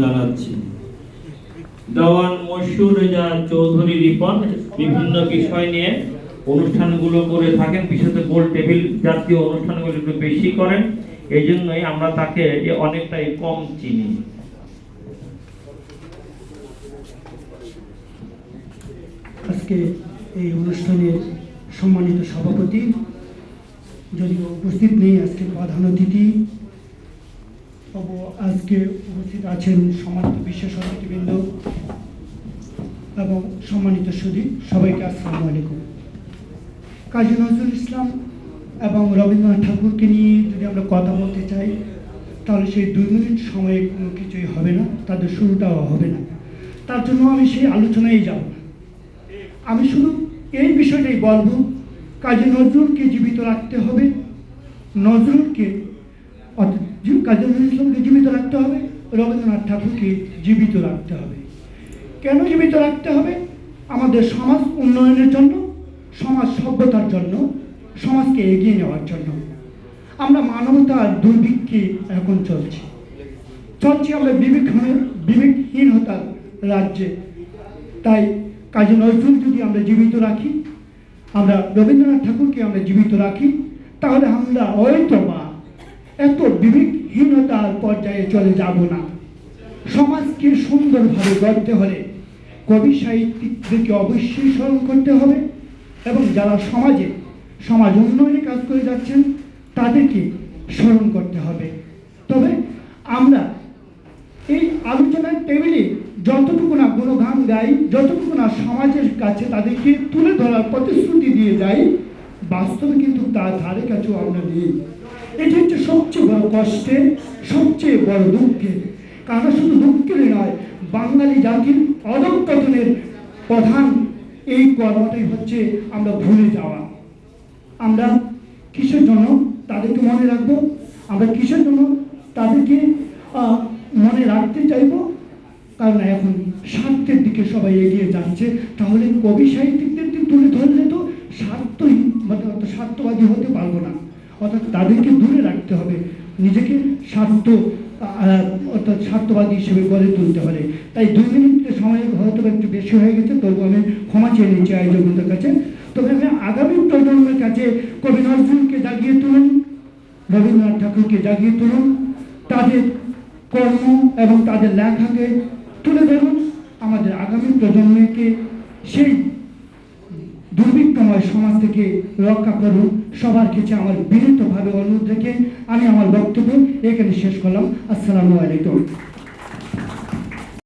জানাচ্ছি। দেওয়ান মশহুর রেজা চৌধুরী রিপন বিভিন্ন বিষয় নিয়ে অনুষ্ঠানগুলো করে থাকেন, বিশেষত গোল টেবিল জাতীয় অনুষ্ঠানগুলো একটু বেশি করেন এই জন্যই আমরা তাকে অনেকটাই কম চিনি। আজকে এই অনুষ্ঠানের সম্মানিত সভাপতি, যদিও উপস্থিত নেই আজকে প্রধান অতিথি আজকে উপস্থিত আছেন সম্মানিত বিশেষ অতিথিবৃন্দ এবং সম্মানিত সুদী সবাইকে আসসালামু আলাইকুম। কাজী নজরুল ইসলাম এবং রবীন্দ্রনাথ ঠাকুরকে নিয়ে যদি আমরা কথা বলতে চাই, তাহলে সেই দুই মিনিট সময়ে কোনো কিছুই হবে না, তাদের শুরুটাও হবে না। তার জন্য আমি সেই আলোচনায় যাব। আমি শুধু এই বিষয়টাই বলব, কাজী নজরুলকে জীবিত রাখতে হবে, নজরুলকে কাজী নজরুল ইসলামকে জীবিত রাখতে হবে। রবীন্দ্রনাথ ঠাকুরকে জীবিত রাখতে হবে। কেন জীবিত রাখতে হবে? আমাদের সমাজ উন্নয়নের জন্য, সমাজ সভ্যতার জন্য, সমাজকে এগিয়ে নেওয়ার জন্য। আমরা মানবতার দুর্ভিক্ষে এখন চলছি। চলছি আমরা বিবেকহীন, বিবেকহীনতার রাজ্যে। তাই কাজী নজরুল যদি আমরা জীবিত রাখি, আমরা রবীন্দ্রনাথ ঠাকুরকে আমরা জীবিত রাখি, তাহলে আমরা হয়তো বা এত বিবেকহীনতার পর্যায়ে চলে যাব না। সমাজকে সুন্দরভাবে গড়তে হলে কবি সাহিত্যিকদেরকে অবশ্যই স্মরণ করতে হবে এবং যারা সমাজে, সমাজ উন্নয়নে কাজ করে যাচ্ছেন, তাদেরকে স্মরণ করতে হবে। তবে আমরা এই আলোচনার টেবিলে যতটুকু না গুণগান গাই, যতটুকু না সমাজের কাছে তাদেরকে তুলে ধরার প্রতিশ্রুতি দিয়ে যাই, বাস্তবে কিন্তু তার ধারে কাছেও আমরা নেই। এটি হচ্ছে সবচেয়ে বড় কষ্টের, সবচেয়ে বড় দুঃখের। কারণ শুধু দুঃখেরই নয়, বাঙালি জাতির অধঃপতনের প্রধান এই কর্মটাই হচ্ছে আমরা ভুলে যাওয়া। আমরা কিসের জন্য তাদেরকে মনে রাখব? আমরা কিসের জন্য তাদেরকে মনে রাখতে চাইব? কারণ এখন স্বার্থের দিকে সবাই এগিয়ে যাচ্ছে। তাহলে কবি সাহিত্যিকদের তুলে ধরলে তো স্বার্থই মানে স্বার্থবাদী হতে পারব না। অর্থাৎ তাদেরকে দূরে রাখতে হবে। নিজেকে স্বার্থ অর্থাৎ স্বার্থবাদী হিসেবে গড়ে তুলতে হবে। তাই দুই মিনিটের সময় হয়তো একটু বেশি হয়ে গেছে, তবু আমি ক্ষমা চেয়ে নিচ্ছি আয়োজকদের কাছে। তবে আমি আগামী প্রজন্মের কাছে কবি নজরুলকে জাগিয়ে তুলুন, রবীন্দ্রনাথ ঠাকুরকে জাগিয়ে তুলুন, তাদের কর্ম এবং তাদের লেখাকে তুলে ধরুন। আমাদের আগামী প্রজন্মকে সেই দুর্ভিক্ষময় সমাজ থেকে রক্ষা করুন। সবার কাছে আমার বিনীতভাবে অনুরোধ রেখে আমি আমার বক্তব্য এখানে শেষ করলাম। আসসালামু আলাইকুম।